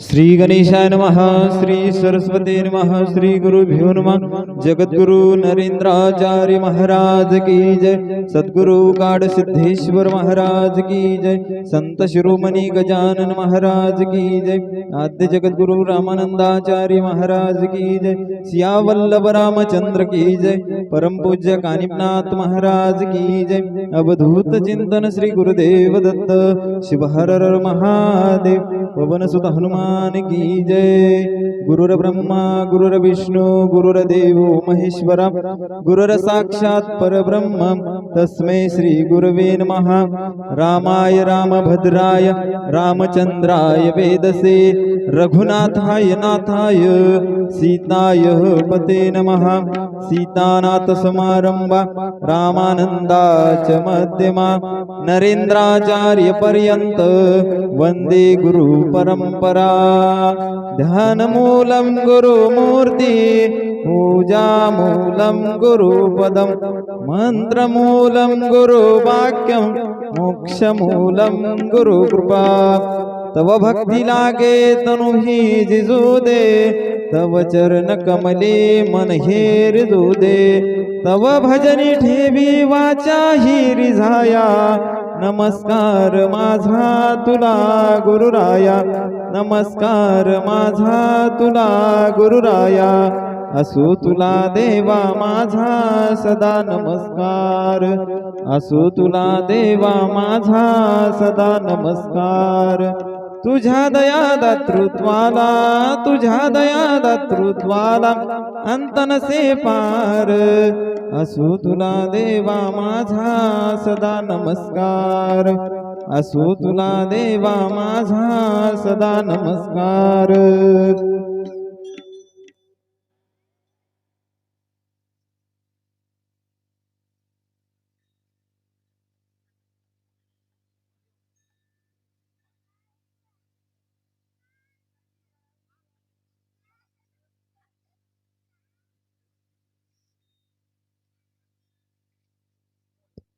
श्री गणेशाय नमः, श्री सरस्वती नमः, श्री गुरुभ्यो नमः। जगद्गुरु नरेंद्राचार्य महाराज की जय। सद्गुरु काड सिद्धेश्वर महाराज की जय। संत शिरोमणी गजानन महाराज की जय। आद्य जगद्गुरु रामानंदाचार्य महाराज की जय। सियावल्लभ रामचंद्र की जय। परम पूज्य कानिपनाथ महाराज की जय। अवधूत चिंतन श्री गुरुदेव दत्त। शिव हर हर महादेव। पवन सुत हनुमान की जय। गुरुर ब्रह्मा, गुरुर विष्णू, गुरुर देव महेश्वरा। गुरुर साक्षात परब्रह्म। तस्मै श्री गुरवे नमः। रामाय रामभद्राय, रामचंद्राय वेदसे। रघुनाथाय नाथाय, सीताय पते नमः। सीतानाथ समारंभा रामानंदाच मध्यमा। नरेंद्राचार्य पर्यंत वंदे गुरु परंपरा ध्यानमूलं गुरुमूर्ती, पूजामूलं गुरुपदं, मन्त्रमूलं गुरुवाक्यं, मोक्षमूलं गुरुकृपा। तव भक्ति लागे तनु ही जिजू दे तव चरण कमले मन हे रिजू दे तव भजनी ठेवी वाचा ही रिझाया नमस्कार माझा तुला गुरुराया. नमस्कार माझा तुला गुरुराया. असो तुला देवा माझा सदा नमस्कार. असो तुला देवा माझा सदा नमस्कार. तुझ्या दया दातृत्वाला तुझा दया दातृत्वाला अंतन से पार। असु तुला देवा माझा सदा नमस्कार। असु तुला देवा माझा सदा नमस्कार।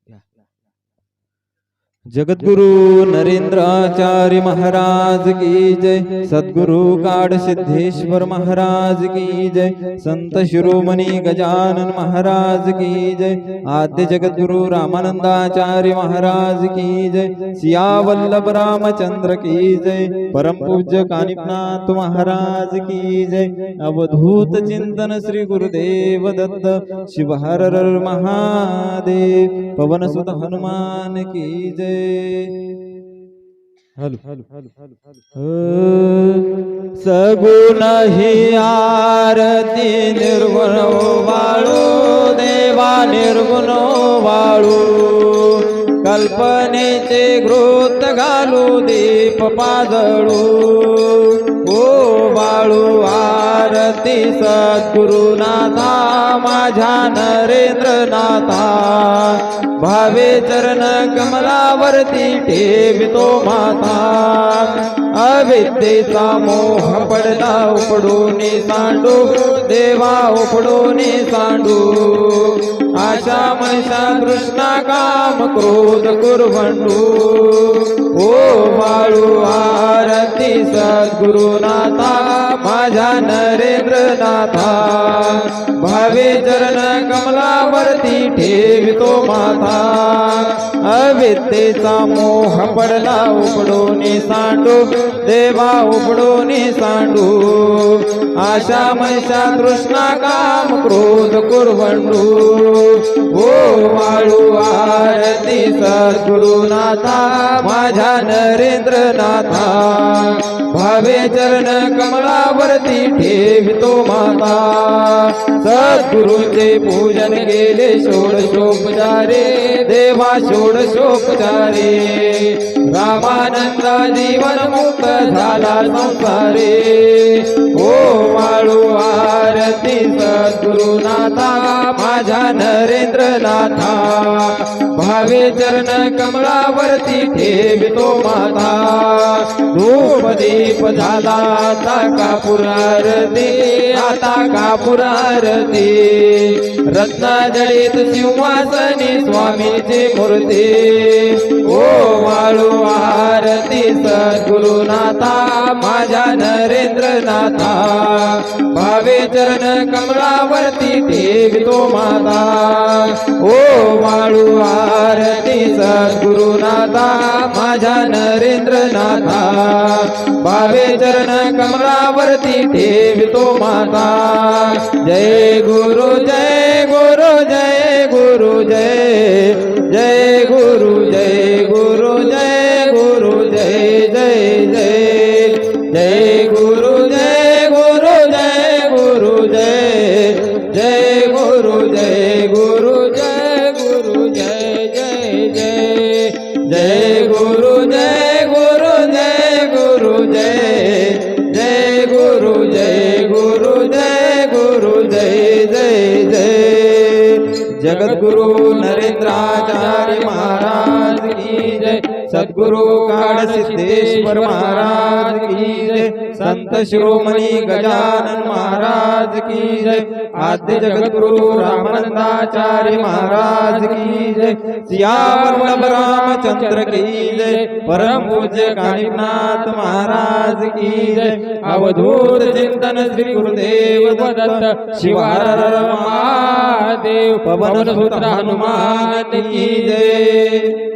Ya. Nah, जगद्गुरु नरेंद्राचार्य महाराज की जय। सद्गुरु काड सिद्धेश्वर महाराज की जय। संत शिरोमणि गजानन महाराज की जय। आद्य जगद्गुरु रामानंदाचार्य महाराज की जय। सियावल्लभ रामचंद्र की जय। परम पूज्य कानिपनाथ महाराज की जय। अवधूत चिंतन श्री गुरुदेव दत्त। शिव हर हर महादेव। पवन सुत हनुमान की जय। सगुण ही आरती निर्गुण वाळू देवा निर्गुण वाळू. कल्पनेचे घृत घालू दीप पाजळू. ओ बाळू भक्ती सद्गुरुनाथा माझ्या नरेंद्रनाथा. भावे चरण कमलावरती ठेवितो माता अविद्येचा मोह पडला उपडून सांडू देवा उपडून सांडू. आशा मशा कृष्णा काम क्रोध कुरवंडू. ओ बाळू आरती सद्गुरुनाथा माझ्या नरेंद्रनाथा भावे चरण कमलावरती ठेवितो माथा. अविद्येचा मोह पडला नि सांडू. देवा उपडून सांडू. आशा मैशा तृष्णा काम क्रोध कुरवंडू. हो वाळू आरती सद्गुरुनाथा माझ्या नरेंद्रनाथा. भावे चरण कमलावरती ठेवितो माता. सद्गुरूचे पूजन केले षोडशोपचारे देवा षोडशोपचारे रामानंद जीवन मुक्त झाला संसारे. ओ वाळू आरती सद्गुरुनाथा माझ्या नरेंद्र नाथा भावे चरण कमळावरती ठेवितो माता धूप दीप झाला आता कापुरारती आता कापुरारती रत्नाजळीत सिंहासनी स्वामीची मूर्ती. ओ वाळू आरती सद्गुरुनाथा, माझ्या नरेंद्रनाथा, भावे चरण कमळावरती तो माता। ओ वाळू आरती सद्गुरुनाथा, माझ्या नरेंद्रनाथा, भावे चरण कमळावरती तो माता। जय गुरु जय गुरु जय गुरु, जय गुरु जय जय जय जगद्गुरु नरेंद्राचार्य महाराज। की जय सद्गुरु काळ सिद्धेश्वर महाराज की जय संत शिरोमणी गजानन महाराज की जय आद्य जगद्गुरु रामानंदाचार्य महाराज की जय सियावर रामचंद्र की जय परम पूज्य काशीनाथ महाराज की जय अवधूत चिंतन श्री गुरुदेव दत्त शिवार महादेव, पवन सुत्र हनुमान की जय